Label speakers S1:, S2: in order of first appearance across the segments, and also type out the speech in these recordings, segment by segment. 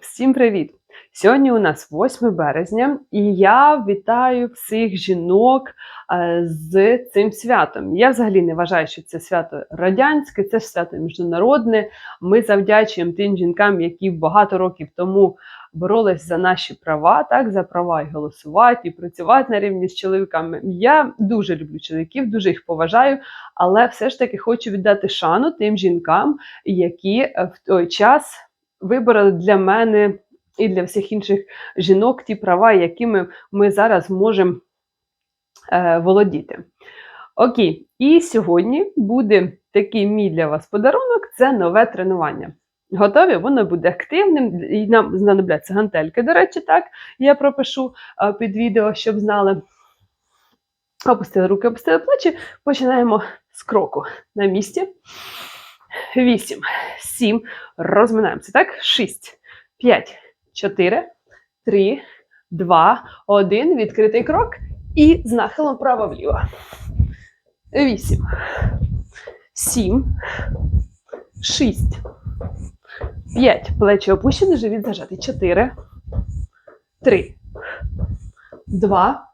S1: Всім привіт! Сьогодні у нас 8 березня, і я вітаю всіх жінок е, з цим святом. Я взагалі не вважаю, що це свято радянське, це ж свято міжнародне. Ми завдячуємо тим жінкам, які багато років тому боролись за наші права, так за права і голосувати, і працювати на рівні з чоловіками. Я дуже люблю чоловіків, дуже їх поважаю, але все ж таки хочу віддати шану тим жінкам, які е, в той час вибороли для мене і для всіх інших жінок ті права, якими ми зараз можемо е, володіти. Окей, і сьогодні буде такий мій для вас подарунок це нове тренування. Готові? Воно буде активним, і нам знадобляться гантельки. До речі, так, я пропишу е, під відео, щоб знали. Опустили руки, опустили плечі. Починаємо з кроку на місці. Вісім, сім. Розминаємося. Так? Шість, п'ять, чотири, три, два, один. Відкритий крок. І з нахилом право-вліво. Вісім. Сім. Шість. П'ять. Плечі опущені, живіт зажатий. Чотири. Три. Два.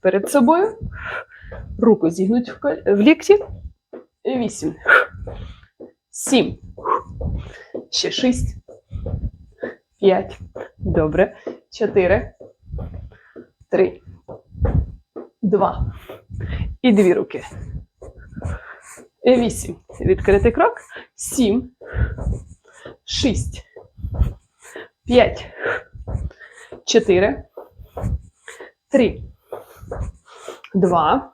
S1: Перед собою. Руку зігнуть в лікті. Вісім. Сім. Ще шість. П'ять. Добре. Чотири. Три. Два. І дві руки. Вісім. Відкритий крок. Сім. Шість. П'ять. Чотири. Три. Два.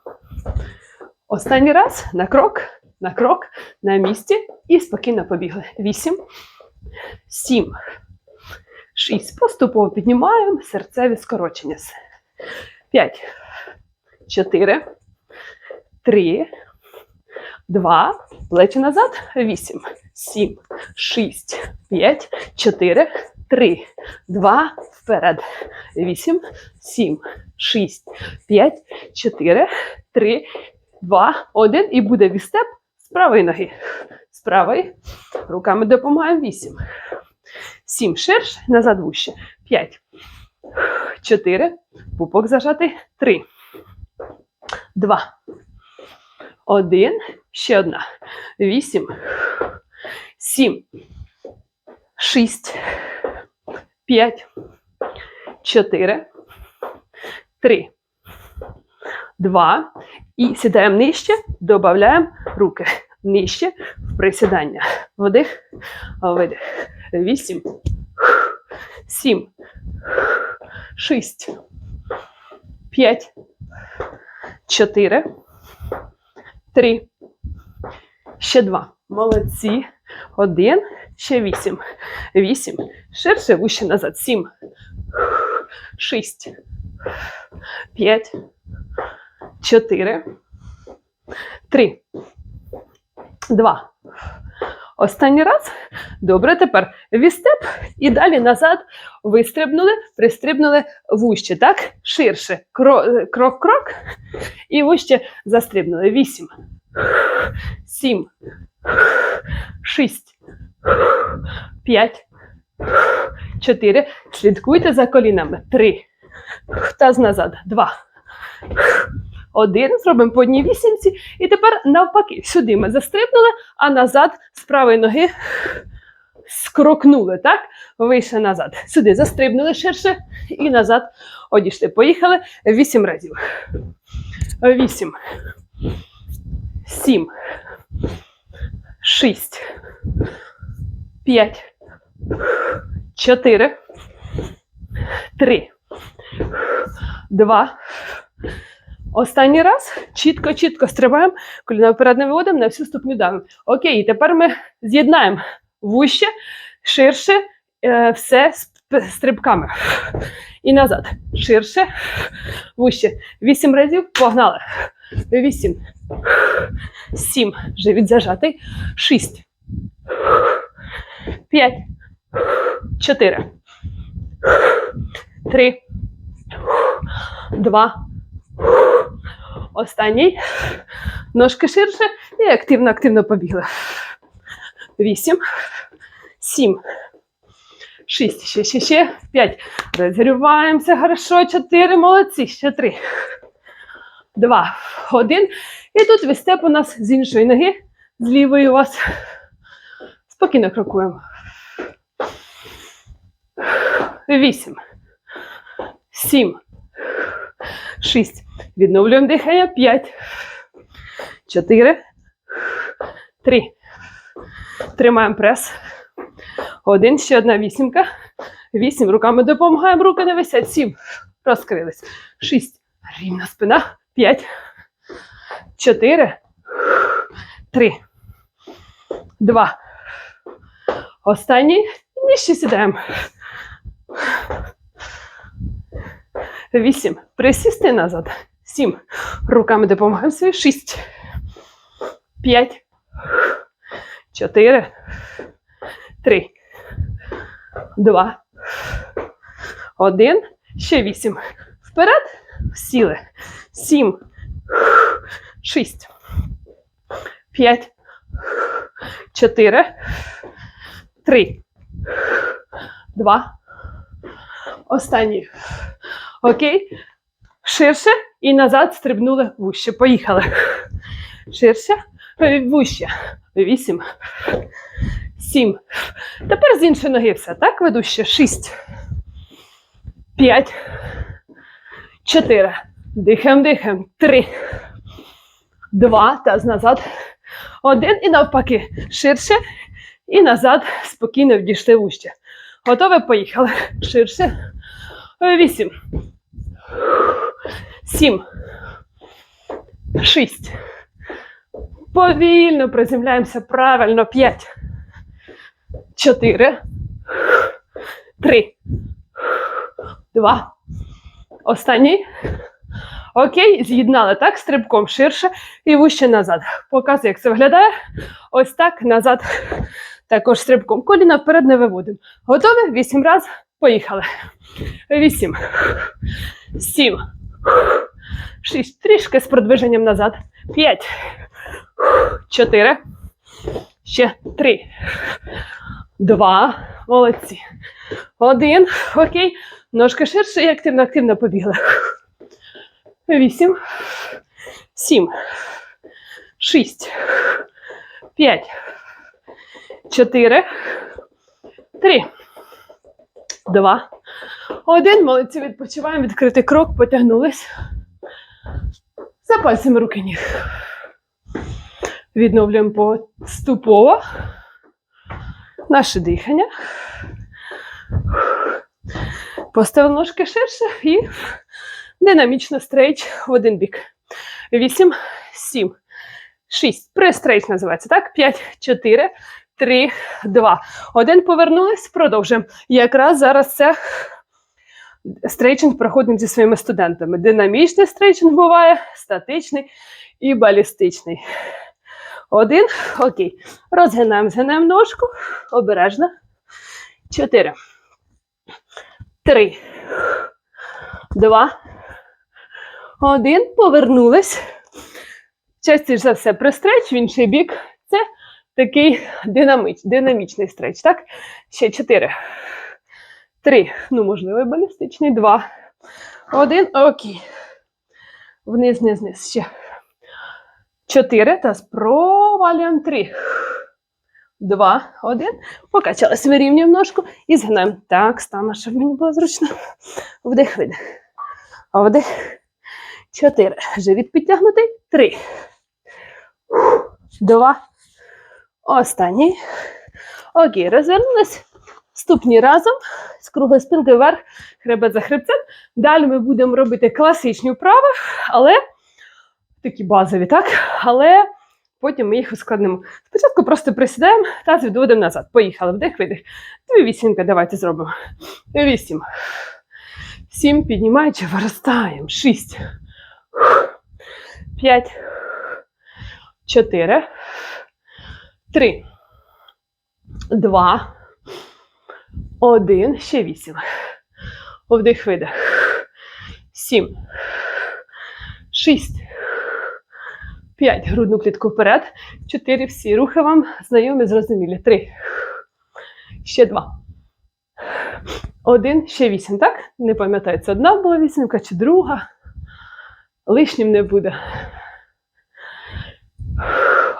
S1: Останній раз на крок, на крок, на місці і спокійно побігли. Вісім, сім, шість. Поступово піднімаємо серцеві скорочення. П'ять, чотири, три, два, плечі назад. Вісім, сім, шість, п'ять, чотири, три, два, вперед. Вісім, сім, шість, п'ять, чотири, три, два, один. І буде вістеп з правої ноги. З правої. Руками допомагаємо. Вісім. Сім. Ширше. Назад вище. П'ять. Чотири. Пупок зажатий. Три. Два. Один. Ще одна. Вісім. Сім. Шість. П'ять. Чотири. Три. Два. І сідаємо нижче, додаємо руки нижче в присідання. Вдих, видих. Вісім, сім, шість, п'ять, чотири, три, ще два. Молодці. Один, ще вісім. Вісім. Ширше, вище назад. Сім, шість, п'ять. Чотири. Три. Два. Останній раз. Добре, тепер вістеп і далі назад вистрибнули, пристрибнули вище, так? Ширше. Крок-крок. І вище застрибнули. Вісім. Сім. Шість. П'ять. Чотири. Слідкуйте за колінами. Три. Таз назад. Два. Один, зробимо по одній вісімці. І тепер навпаки, сюди ми застрибнули, а назад з правої ноги скрокнули, так? Вийшли назад. Сюди застрибнули ширше і назад одійшли. Поїхали вісім разів. Вісім. Сім. Шість. П'ять. Чотири. Три. Два. Останній раз чітко-чітко стрибаємо, коліна вперед не виводимо, на всю ступню давимо. Окей, тепер ми з'єднаємо вище, ширше, е, все стрибками. І назад. Ширше, вище. Вісім разів погнали. Вісім. Сім. Живіт зажатий. Шість. П'ять. Чотири. Три. Два. Останній. Ножки ширше і активно-активно побігли. Вісім. Сім. Шість. Ще, ще, ще. П'ять. Розриваємося. Хорошо. Чотири. Молодці. Ще три. Два. Один. І тут вистеп у нас з іншої ноги. З лівої у вас. Спокійно крокуємо. Вісім. Сім. Шість. Відновлюємо дихання. П'ять. Чотири. Три. Тримаємо прес. Один, ще одна вісімка. Вісім. Руками допомагаємо. Руки не висять. Сім. Розкрились. Шість. Рівна спина. П'ять. Чотири. Три. Два. Останній. І ще сідаємо. Вісім. Присісти назад. Сім. Руками допомагаємо собі. Шість. П'ять. Чотири. Три. Два. Один. Ще вісім. Вперед. Сіли. Сім. Шість. П'ять. Чотири. Три. Два. Останній. Окей. Ширше і назад стрибнули вуще. Поїхали. Ширше. Е, Вуще. Вісім. Сім. Тепер з іншої ноги все. Так, веду ще. Шість. П'ять. Чотири. Дихаємо, дихаємо. Три. Два. Таз назад. Один і навпаки. Ширше. І назад. Спокійно вдійшли вуще. Готові? Поїхали. Ширше. Е, Вісім. Сім. Шість. Повільно приземляємося правильно. П'ять. Чотири. Три. Два. Останній. Окей, з'єднали так, стрибком ширше і вище назад. Показую, як це виглядає. Ось так назад. Також стрибком. Коліна вперед не виводимо. Готові? Вісім разів. Поїхали. Вісім. Сім. Шість. Трішки з продвиженням назад. П'ять. Чотири. Ще три. Два. Молодці. Один. Окей. Ножки ширше і активно, активно побігли. Вісім. Сім. Шість. П'ять. Чотири. Три. Два. Один. Молодці. Відпочиваємо. Відкритий крок. Потягнулись. За пальцями руки ніг. Відновлюємо поступово наше дихання. Поставили ножки ширше і динамічно стрейч в один бік. Вісім, сім, шість. Престрейч називається, так? П'ять, чотири, три, два. Один. Повернулись, продовжуємо. Якраз зараз це стрейчинг проходимо зі своїми студентами. Динамічний стрейчинг буває, статичний і балістичний. Один. Окей. Розгинаємо, згинаємо ножку. Обережно. Чотири. Три. Два. Один. Повернулись. Частіше за все пристреч в інший бік. Такий динаміч, динамічний стреч. Так? Ще чотири. Три. Ну, можливо, балістичний. Два. Один. Окей. Вниз, вниз, вниз. Ще. Чотири. Та провалюємо. Три. Два. Один. Покачались. Вирівнюємо ножку і згинаємо. Так, стану, щоб мені було зручно. Вдих, видих. Вдих. Чотири. Живіт підтягнутий. Три. Два. Останній. Окей, розвернулись. Ступні разом. З круглої спинки вверх, хребет за хребцем. Далі ми будемо робити класичні вправи, але такі базові, так? Але потім ми їх ускладнимо. Спочатку просто присідаємо та відводимо назад. Поїхали. Вдих, видих. Дві вісімки давайте зробимо. Вісім. Сім. Піднімаючи, виростаємо. Шість. П'ять. Чотири. Три. Два. Один. Ще вісім. Вдих, видих. Сім. Шість. П'ять. Грудну клітку вперед. Чотири. Всі рухи вам знайомі, зрозумілі. Три. Ще два. Один, ще вісім, так? Не пам'ятаю, це одна була вісімка чи друга. Лишнім не буде.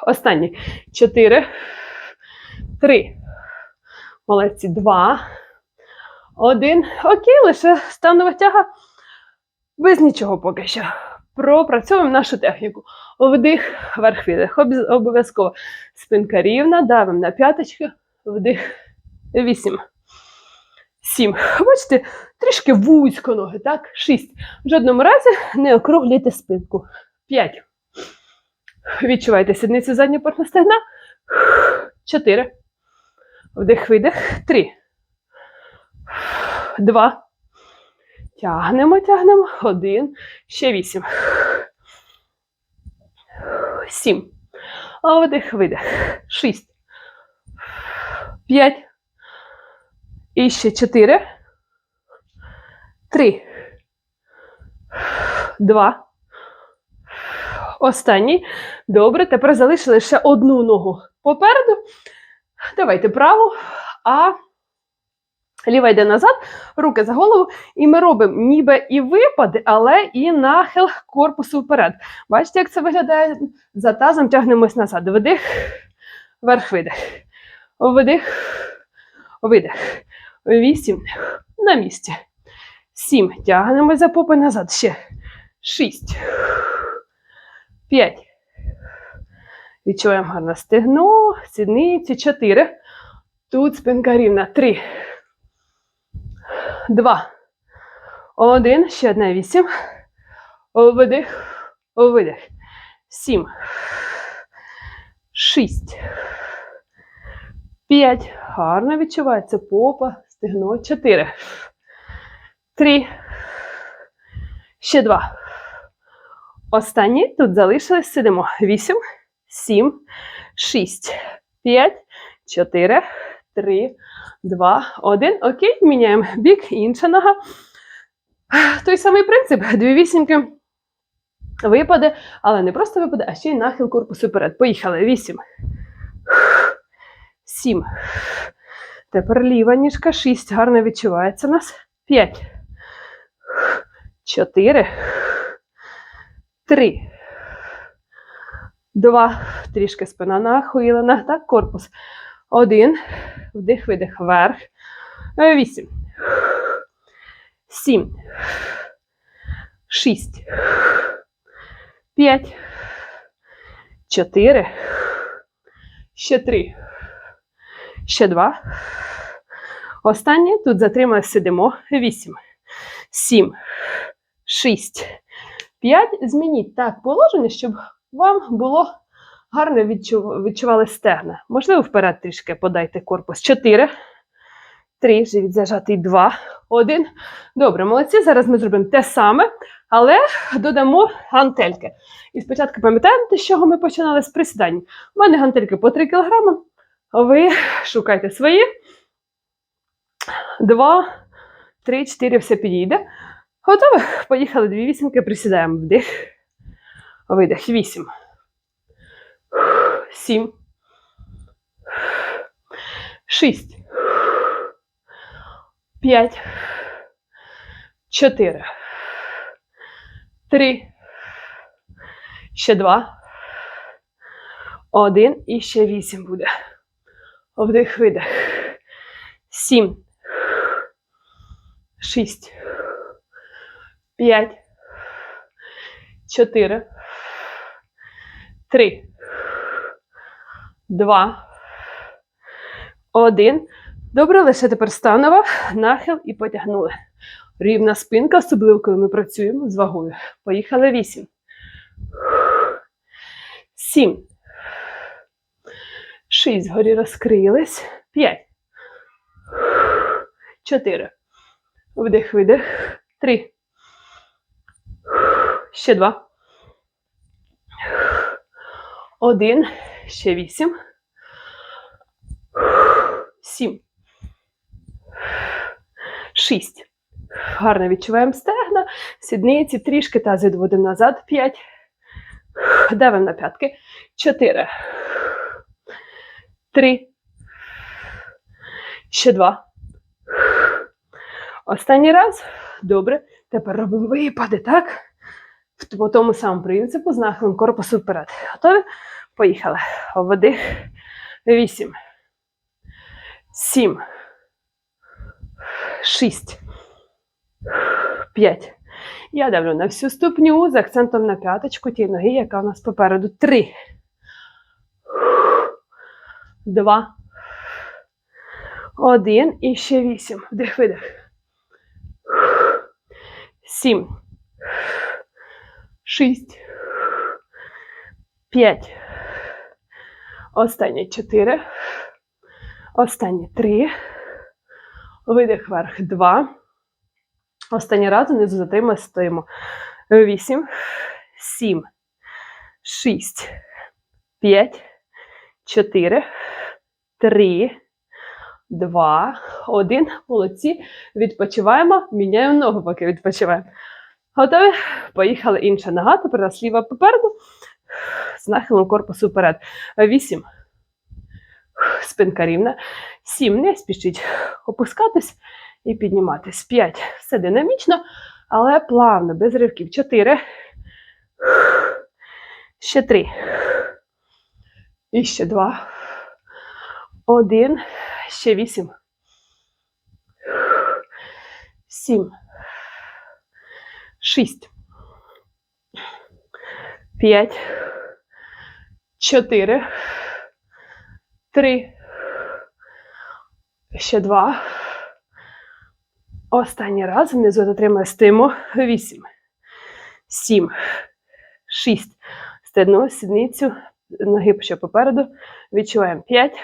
S1: Останній. Чотири. Три. Молодці. Два. Один. Окей, лише станова тяга. Без нічого поки що. Пропрацьовуємо нашу техніку. Вдих, верх. Обіз- Обов'язково спинка рівна. Давимо на п'яточки. Вдих. Вісім. Сім. Бачите, трішки вузько ноги, так? Шість. В жодному разі не округлюйте спинку. П'ять. Відчувайте сідницю заднього стегна. Чотири. Вдих, видих. Три. Два. Тягнемо, тягнемо. Один. Ще вісім. Сім. Вдих, видих. Шість. П'ять. І ще чотири. Три. Два. Останній. Добре, тепер залишили ще одну ногу попереду. Давайте праву, а ліва йде назад, руки за голову. І ми робимо ніби і випади, але і нахил корпусу вперед. Бачите, як це виглядає? За тазом тягнемось назад. Вдих, вверх, видих. Вдих, видих. Вісім. На місці. Сім. Тягнемось за попи назад. Ще. Шість. П'ять. Відчуваємо гарно стегно, сідниці. Чотири. Тут спинка рівна. Три. Два. Один. Ще одна вісім. Видих. Видих. Сім. Шість. П'ять. Гарно відчувається попа, стегно. Чотири. Три. Ще два. Останні тут залишились. Сидимо. Вісім, сім, шість, п'ять, чотири, три, два, один. Окей, міняємо бік, інша нога. Той самий принцип. Дві вісімки. Випаде, але не просто випаде, а ще й нахил корпусу вперед. Поїхали. Вісім. Сім. Тепер ліва ніжка. Шість. Гарно відчувається у нас. П'ять. Чотири. Три. Два. Трішки спина нахуїлена. Так, корпус. Один. Вдих, видих. Вверх. Е, Вісім. Сім. Шість. П'ять. Чотири. Ще три. Ще два. Останнє. Тут затримали, сидимо. Вісім. Сім. Шість. П'ять. Змініть так положення, щоб вам було гарно відчув... відчували стегна. Можливо, вперед трішки подайте корпус. Чотири. Три. Живіт зажатий. Два. Один. Добре, молодці. Зараз ми зробимо те саме, але додамо гантельки. І спочатку пам'ятаєте, з чого ми починали з присідань? У мене гантельки по 3 кг. Ви шукайте свої. Два, три, чотири, все підійде. Готові? Поїхали дві вісімки, присідаємо. Вдих. Видих. Вісім. Сім. Шість. П'ять. Чотири. Три. Ще два. Один. І ще вісім буде. Вдих, видих. Сім. Шість. П'ять. Чотири. Три. Два. Один. Добре, лише тепер станова, нахил і потягнули. Рівна спинка, особливо, коли ми працюємо з вагою. Поїхали вісім. Сім. Шість. Горі розкрились. П'ять. Чотири. Вдих, видих. Три. Ще два. Один. Ще вісім. Сім. Шість. Гарно відчуваємо стегна, сідниці, трішки таз відводимо назад. П'ять. Давимо на п'ятки. Чотири. Три. Ще два. Останній раз. Добре. Тепер робимо випади, так? По тому самому принципу, з нахилом корпусу вперед. Готові? Поїхали. Вдих. Вісім. Сім. Шість. П'ять. Я давлю на всю ступню з акцентом на п'яточку тієї ноги, яка у нас попереду. Три. Два. Один. І ще вісім. Вдих, видих. Сім. Шість. П'ять. Останні чотири. Останні три. Видих вверх. Два. Останній раз внизу затримуємо, стоїмо. Вісім. Сім. Шість. П'ять. Чотири. Три. Два. Один. Молодці. Відпочиваємо. Міняємо ногу, поки відпочиваємо. Готові? Поїхали інша нога. Тепер нас ліва попереду. З нахилом корпусу вперед. Вісім. Спинка рівна. Сім. Не спішіть опускатись і підніматись. П'ять. Все динамічно, але плавно, без ривків. Чотири. Ще три. І ще два. Один. Ще вісім. Сім. Шість. П'ять. Чотири. Три. Ще два. Останній раз внизу затримує стиму. Вісім. Сім. Шість. Стегну, сідницю, ноги ще попереду. Відчуваємо. П'ять.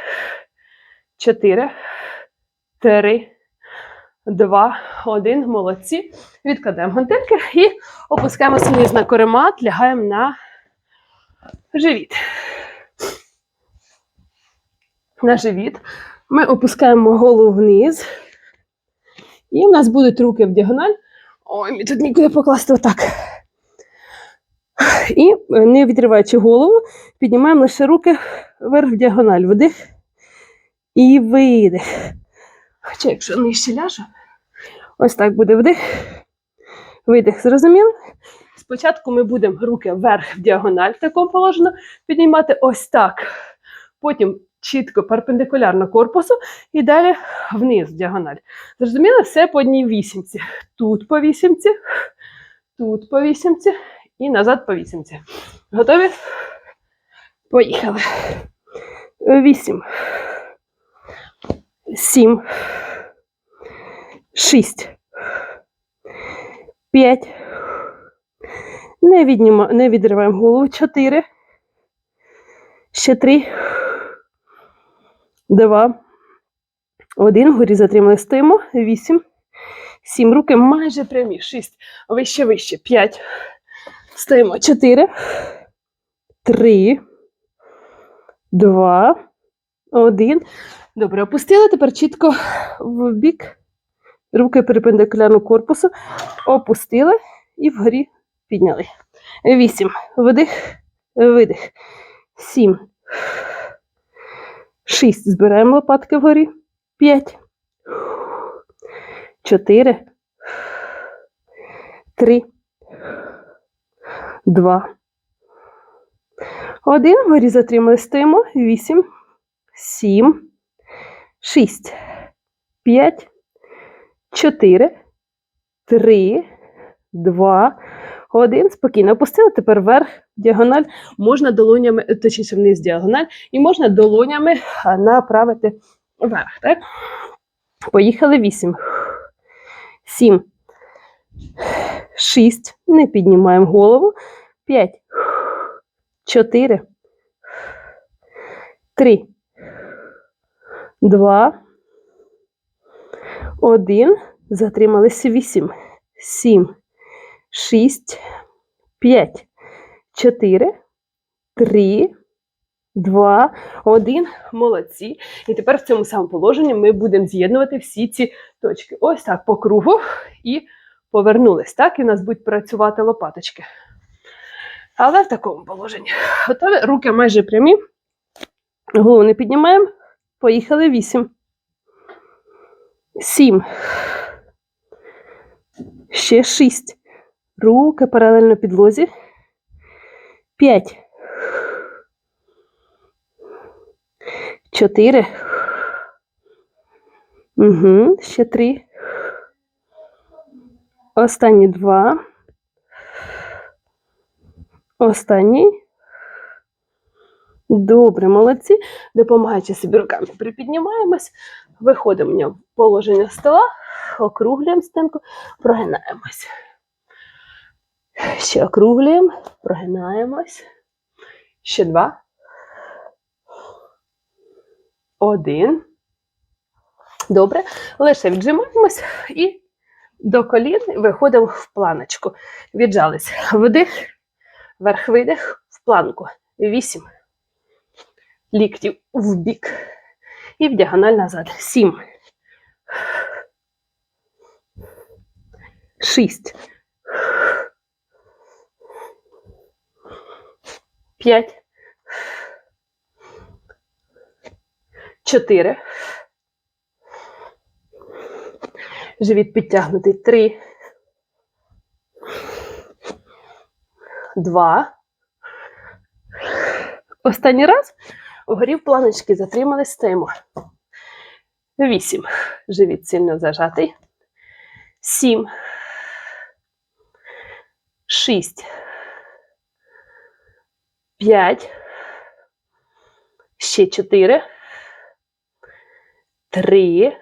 S1: Чотири. Три. Два. Один. Молодці. Відкладаємо гантельки і опускаємося вниз на коремат, лягаємо на живіт. На живіт. Ми опускаємо голову вниз. І в нас будуть руки в діагональ. Ой, мені тут нікуди покласти отак. І, е, не відриваючи голову, піднімаємо лише руки вверх в діагональ. Вдих і видих. Хоча, якщо нижче ляжу, ось так буде вдих. Видих, зрозуміли? Спочатку ми будемо руки вверх в діагональ в такому положенні піднімати ось так. Потім чітко перпендикулярно корпусу і далі вниз в діагональ. Зрозуміли? Все по одній вісімці. Тут по вісімці, тут по вісімці і назад по вісімці. Готові? Поїхали. Вісім. Сім. Шість. П'ять. Не, відніма, не відриваємо голову. Чотири. Ще три. Два. Один. Вгорі затримали стоїмо. Вісім. Сім. Руки майже прямі. Шість. Вище, вище. П'ять. Стоїмо. Чотири. Три. Два. Один. Добре, опустили. Тепер чітко в бік. Руки перпендикулярно корпусу. Опустили і вгорі підняли. Вісім. Вдих, видих. Сім. Шість. Збираємо лопатки вгорі. П'ять. Чотири. Три. Два. Один. Вгорі затримали. Стоїмо. Вісім. Сім. Шість. П'ять. Чотири. Три. Два. Один. Спокійно опустили. Тепер вверх, діагональ. Можна долонями, точніше вниз діагональ, і можна долонями направити вверх. Так? Поїхали. Вісім. Сім. Шість. Не піднімаємо голову. П'ять. Чотири. Три. Два. Один. Затрималися. Вісім. Сім. Шість. П'ять. Чотири. Три. Два, один. Молодці. І тепер в цьому самому положенні ми будемо з'єднувати всі ці точки. Ось так по кругу і повернулись. Так, і у нас будуть працювати лопаточки. Але в такому положенні. Готові? Руки майже прямі. Голову не піднімаємо. Поїхали. Вісім. Сім.
S2: Ще шість. Руки паралельно підлозі. П'ять. Чотири. Угу. Ще три. Останні два. Останній. Добре, молодці. Допомагаючи собі руками, припіднімаємось, виходимо в положення стола, округлюємо стенку, прогинаємось. Ще округлюємо, прогинаємось. Ще два. Один. Добре. Лише віджимаємось і до колін виходимо в планочку. Віджались. Вдих, вверх видих, в планку. Вісім. Ліктів в бік. І в діагональ назад. Сім. Шість. П'ять. Чотири. Живіт підтягнутий. Три. Два. Останній раз. Вгорі в планочки затримались, стоїмо. Вісім. Живіт сильно зажатий. Сім. Шість. П'ять. Ще чотири. Три.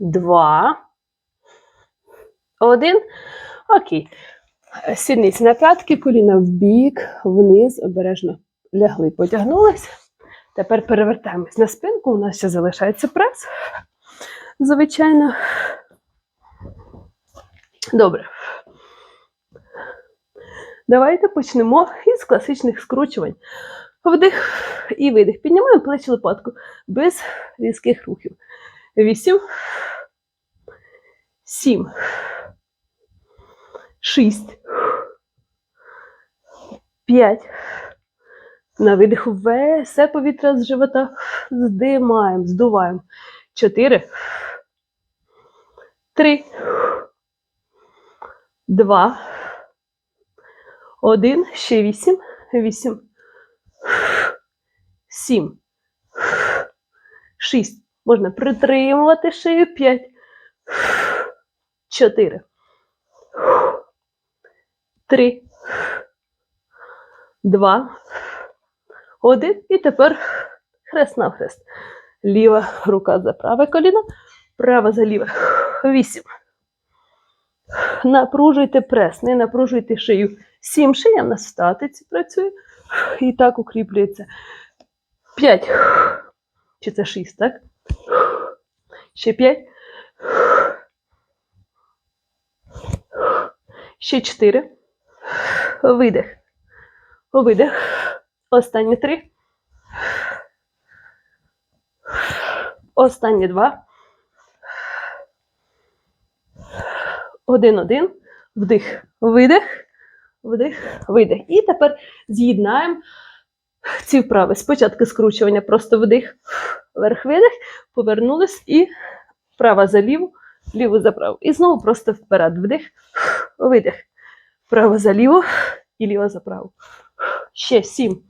S2: Два. Один. Окей. Сідниці на п'ятки, коліна в бік, вниз, обережно лягли, потягнулись. Тепер перевертаємось на спинку. У нас ще залишається прес. Звичайно. Добре. Давайте почнемо із класичних скручувань. Вдих і видих. Піднімаємо плечі лопатку без різких рухів. Вісім. Сім. Шість. П'ять. На видиху все повітря з живота здимаємо, здуваємо. Чотири. Три. Два. Один. Ще вісім. Вісім. Сім. Шість. Можна притримувати шию. П'ять. Чотири. Три. Два. Один. І тепер хрест навхрест. Ліва рука за праве коліно, права за ліве. Вісім. Напружуйте прес, не напружуйте шию. Сім шия в нас статиці працює. І так укріплюється. П'ять. Чи це шість, так? Ще п'ять. Ще чотири. Видих. Видих. Останні три. Останні два. Один-один. Вдих. Видих. Вдих. Видих. І тепер з'єднаємо ці вправи. Спочатку скручування, просто вдих, вверх видих, повернулись і права за ліву, ліву за праву. І знову просто вперед. Вдих, видих. Право за ліву і ліва за праву. Ще сім.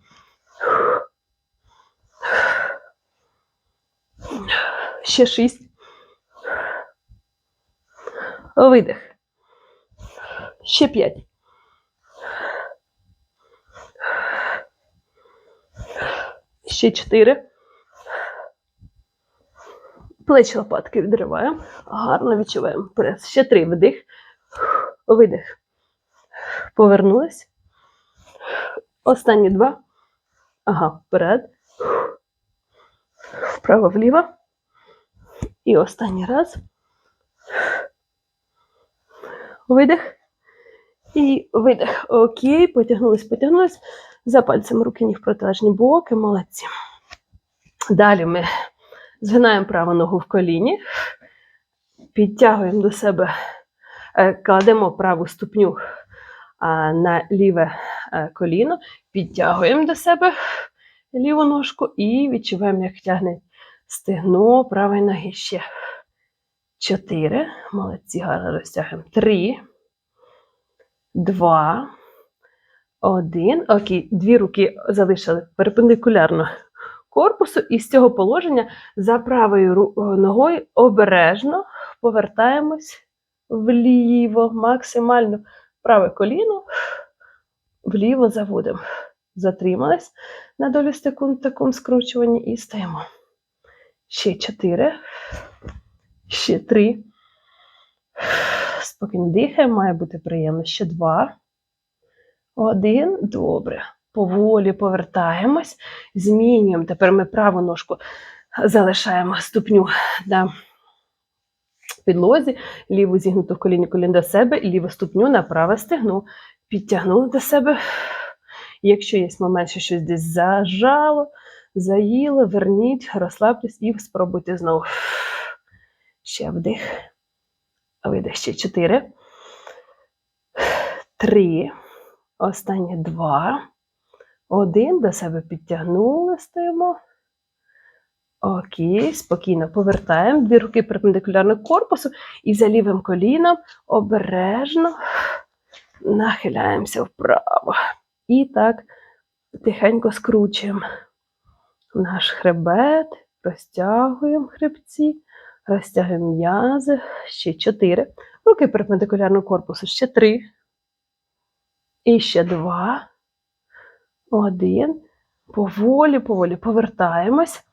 S2: Ще шість. Видих. Ще п'ять. Ще чотири. Плечі лопатки відриваємо. Гарно відчуваємо прес. Ще три. Вдих. Видих. Повернулись. Останні два. Ага, вперед. Вправо вліво. І останній раз. Видих. І видих. Окей, потягнулись, потягнулись. За пальцем руки ніг протилежні боки. Молодці. Далі ми згинаємо праву ногу в коліні, підтягуємо до себе, е, кладемо праву ступню на ліве коліно, підтягуємо до себе ліву ножку і відчуваємо, як тягне стегно правої ноги ще. чотири. Молодці, гарно розтягуємо. Три, два, один. Окей, дві руки залишили перпендикулярно корпусу, і з цього положення за правою ногою обережно повертаємось вліво, максимально праве коліно, вліво заводимо. Затримались на долю секунд в такому скручуванні і стоїмо. Ще чотири. Ще три. Спокійно дихаємо, має бути приємно. Ще два. Один. Добре. Поволі повертаємось. Змінюємо. Тепер ми праву ножку залишаємо ступню на підлозі, ліву зігнуту в коліні колін до себе, і ліву ступню на праве стегно. Підтягнули до себе. Якщо є момент, що щось десь зажало, заїло, верніть, розслабтесь і спробуйте знову. Ще вдих. Видих. Ще чотири. Три. Останні два. Один. До себе підтягнули, стоїмо. Окей, спокійно повертаємо. Дві руки перпендикулярно корпусу і за лівим коліном обережно нахиляємося вправо. І так тихенько скручуємо наш хребет, розтягуємо хребці, розтягуємо м'язи. Ще чотири. Руки перпендикулярно корпусу. Ще три. І ще два. Один. Поволі, поволі повертаємось.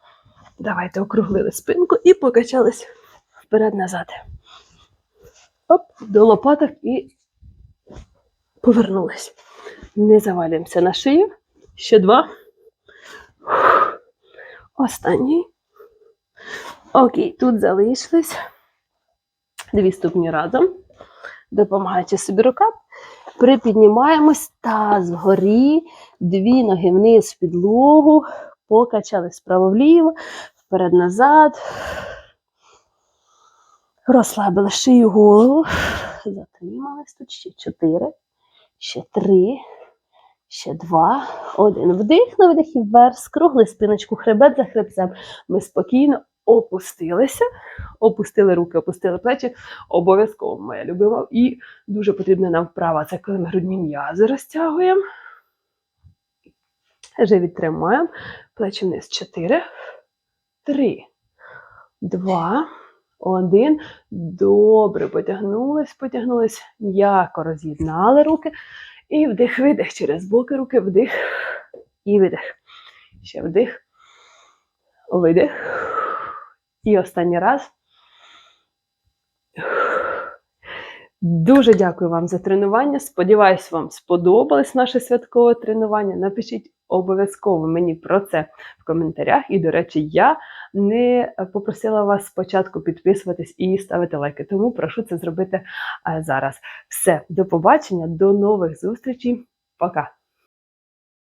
S2: Давайте округлили спинку і покачались вперед-назад. Оп, до лопаток і повернулись. Не завалюємося на шию. Ще два. Останній. Окей, тут залишились. Дві ступні разом. Допомагаючи собі рукам. Припіднімаємось таз вгорі, дві ноги вниз в підлогу, покачались вправо-вліво, вперед-назад. Розслабили шию голову. Затримались тут ще чотири, ще три, ще два, один. Вдих на видих і вверх, скругли спиночку, хребет за хребцем. Ми спокійно опустилися, опустили руки, опустили плечі. Обов'язково моя любима. І дуже потрібна нам вправа. Це коли ми грудні м'язи розтягуємо. Живіт тримаємо. Плечі вниз. Чотири, три, два, один. Добре, потягнулись, потягнулись. М'яко роз'єднали руки. І вдих, видих через боки руки, вдих і видих. Ще вдих, видих. І останній раз. Дуже дякую вам за тренування. Сподіваюсь, вам сподобалось наше святкове тренування. Напишіть обов'язково мені про це в коментарях. І, до речі, я не попросила вас спочатку підписуватись і ставити лайки, тому прошу це зробити е, зараз. Все, до побачення, до нових зустрічей. Пока!